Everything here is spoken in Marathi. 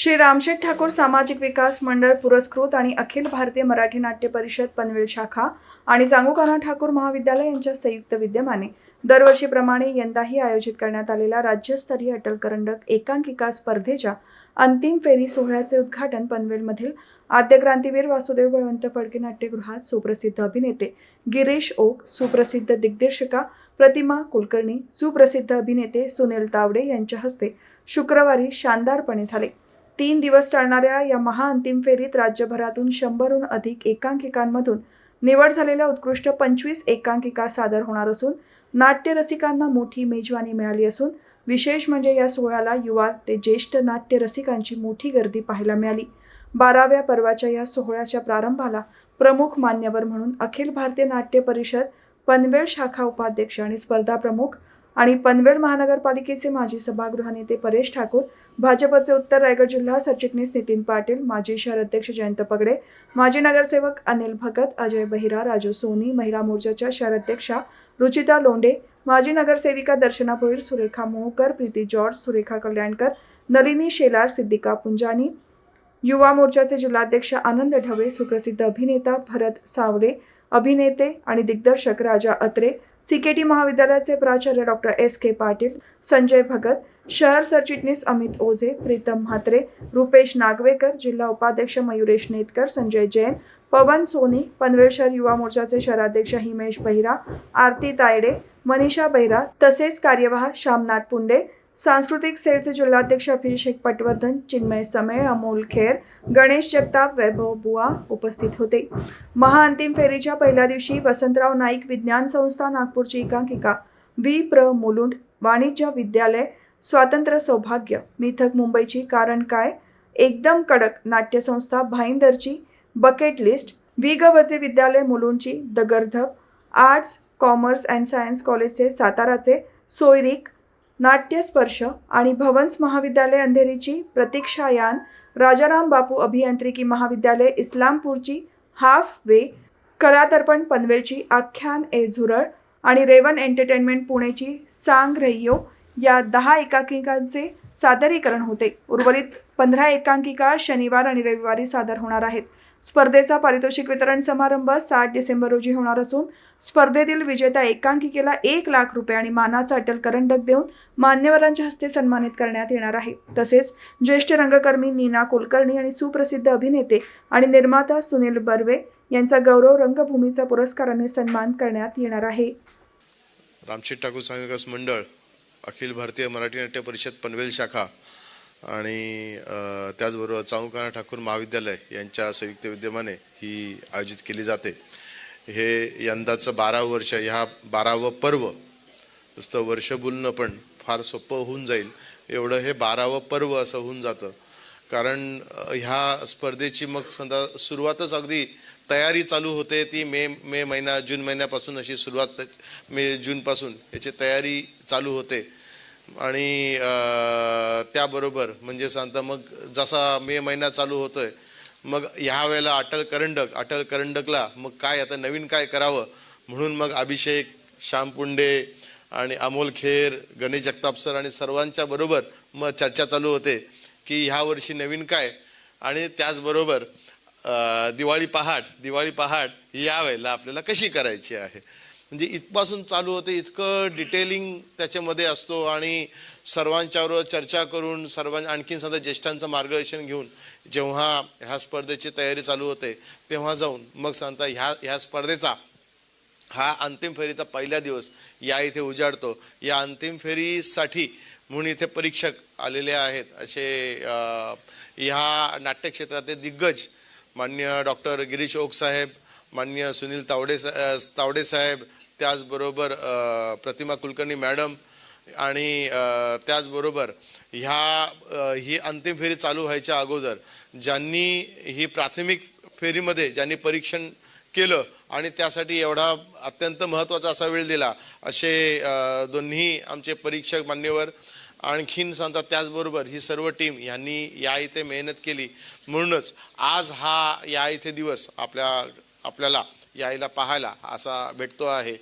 श्री रामशेठ ठाकूर सामाजिक विकास मंडळ पुरस्कृत आणि अखिल भारतीय मराठी नाट्य परिषद पनवेल शाखा आणि सांगूकाना ठाकूर महाविद्यालय यांच्या संयुक्त विद्यमाने दरवर्षीप्रमाणे यंदाही आयोजित करण्यात आलेल्या राज्यस्तरीय अटल करंडक एकांकिका स्पर्धेच्या अंतिम फेरी सोहळ्याचे उद्घाटन पनवेलमधील आद्य क्रांतीवीर वासुदेव बळवंत फडके नाट्यगृहात सुप्रसिद्ध अभिनेते गिरीश ओक सुप्रसिद्ध दिग्दर्शिका प्रतिमा कुलकर्णी सुप्रसिद्ध अभिनेते सुनील तावडे यांच्या हस्ते शुक्रवारी शानदारपणे झाले. तीन दिवस चालणाऱ्या या महाअंतिम फेरीत राज्यभरातून शंभरहून अधिक एकांकिकांमधून निवड झालेल्या उत्कृष्ट पंचवीस एकांकिका सादर होणार असून नाट्यरसिकांना मोठी मेजवानी मिळाली असून विशेष म्हणजे या सोहळ्याला युवा ते ज्येष्ठ नाट्यरसिकांची मोठी गर्दी पाहायला मिळाली. बाराव्या पर्वाच्या या सोहळ्याच्या प्रारंभाला प्रमुख मान्यवर म्हणून अखिल भारतीय नाट्य परिषद पनवेल शाखा उपाध्यक्ष आणि स्पर्धा प्रमुख आणि पनवेल महानगरपालिकेचे माजी सभागृह नेते परेश ठाकूर भाजपचे उत्तर रायगड जिल्हा सरचिटणीस नितीन पाटील माजी शहर अध्यक्ष जयंत पगडे माजी नगरसेवक अनिल भगत अजय बहिरा राजू सोनी महिला मोर्चाच्या शहर अध्यक्षा रुचिता लोंडे माजी नगरसेविका दर्शना भोईर सुरेखा मोहकर प्रीती जॉर्ज सुरेखा कल्याणकर नलिनी शेलार सिद्दिका पुंजानी युवा मोर्चाचे जिल्हाध्यक्ष आनंद ढवळे सुप्रसिद्ध अभिनेता भरत सावले अभिनेते आणि दिग्दर्शक Raja Atre C K T महाविद्यालयाचे प्राचार्य doctor S K Patil Sanjay Bhagat शहर सरचिटणीस अमित ओझे प्रीतम म्हात्रे रुपेश नागवेकर जिल्हा उपाध्यक्ष मयुरेश नेतकर संजय जैन पवन सोनी पनवेल शहर युवा मोर्चाचे शहराध्यक्ष हिमेश बहिरा आरती तायडे मनीषा बहिरा तसेच कार्यवाह श्यामनाथ पुंडे सांस्कृतिक सेलचे जिल्हाध्यक्ष अभिषेक पटवर्धन चिन्मय समय अमोल खेर गणेश जगताप वैभव बुवा उपस्थित होते. महाअंतिम फेरीच्या पहिल्या दिवशी वसंतराव नाईक विज्ञान संस्था नागपूरची एकांकिका व्ही. प्र. मुलुंड वाणिज्य विद्यालय स्वातंत्र्य सौभाग्य मिथक मुंबईची कारण काय एकदम कडक नाट्यसंस्था भाईंदरची bucket list V G Vaze विद्यालय मुलुंडची द गर्धब आर्ट्स कॉमर्स अँड सायन्स कॉलेजचे साताराचे सोयरिक नाट्यस्पर्श आणि भवन्स महाविद्यालय अंधेरीची प्रतीक्षायान राजाराम बापू अभियांत्रिकी महाविद्यालय इस्लामपूरची हाफ वे कलादर्पण पनवेलची आख्यान ए झुरळ आणि रेवन एंटरटेनमेंट पुणेची सांग रहियो या दहा एकांकिकांचे सादरीकरण होते. उर्वरित पंधरा एकांकिका शनिवार आणि रविवारी सादर होणार आहेत. स्पर्धेचा पारितोषिक वितरण समारंभ सात डिसेंबर रोजी होणार असून स्पर्धेतील विजेत्या एकांकिकेला एक लाख रुपये आणि मानाचा अटल करंडक देऊन मान्यवरांच्या हस्ते सन्मानित करण्यात येणार आहे. तसेच ज्येष्ठ रंगकर्मी नीना कुलकर्णी आणि सुप्रसिद्ध अभिनेते आणि निर्माता सुनील बर्वे यांचा गौरव रंगभूमीचा पुरस्काराने सन्मान करण्यात येणार आहे. रामशेठ ठाकूर सांगविकास मंडळ अखिल भारतीय मराठी नाट्य परिषद पनवेल शाखा. आणि त्याचबरोबर चाऊकाना ठाकूर महाविद्यालय यांच्या संयुक्त विद्यमाने ही आयोजित केली जाते. हे यंदाचं बारावं वर्ष ह्या बारावं पर्व नुसतं वर्ष बोलणं पण फार सोपं होऊन जाईल. एवढं हे बारावं पर्व असं होऊन जातं. कारण ह्या स्पर्धेची मग समजा सुरुवातच अगदी तयारी चालू होते. ती मे मे महिना जून महिन्यापासून अशी सुरुवात मे जूनपासून याची तयारी चालू होते. आणि त्याबरोबर म्हणजे सांगता मग जसा मे महिना चालू होतोय मग ह्या वेळेला अटल करंडक अटल करंडकला मग काय आता नवीन काय करावं? म्हणून मग अभिषेक श्यामपुंडे आणि अमोल खेर गणेश जगताप सर आणि सर्वांच्या बरोबर मग चर्चा चालू होते की ह्या वर्षी नवीन काय? आणि त्याचबरोबर दिवाळी पहाट दिवाळी पहाट ही या वेळेला आपल्याला कशी करायची आहे? म्हणजे इथपासून चालू होते इतकं डिटेलिंग त्याच्यामध्ये असतो आणि सर्वांच्याबरोबर चर्चा करून सर्वां आणखीन सध्या ज्येष्ठांचं मार्गदर्शन घेऊन जेव्हा ह्या स्पर्धेची तयारी चालू होते तेव्हा जाऊन मग सांगता ह्या ह्या स्पर्धेचा हा अंतिम फेरीचा पहिला दिवस या इथे उजाडतो. या अंतिम फेरीसाठी म्हणून इथे परीक्षक आलेले आहेत. असे ह्या नाट्यक्षेत्रातले दिग्गज मान्य डॉक्टर गिरीश ओक साहेब मान्य सुनील तावडे सा- तावडे साहेब त्याचबरोबर प्रतिमा कुलकर्णी मॅडम आणि त्याचबरोबर ह्या ही अंतिम फेरी चालू व्हायच्या अगोदर ज्यांनी ही प्राथमिक फेरीमध्ये ज्यांनी परीक्षण केलं आणि त्यासाठी एवढा अत्यंत महत्त्वाचा असा वेळ दिला असे दोन्ही आमचे परीक्षक मान्यवर आणखीन सांगतात त्याचबरोबर ही सर्व टीम यांनी या इथे मेहनत केली. म्हणूनच आज हा या इथे दिवस आपल्या आपल्याला यायला पाहायला असा भेटतो आहे.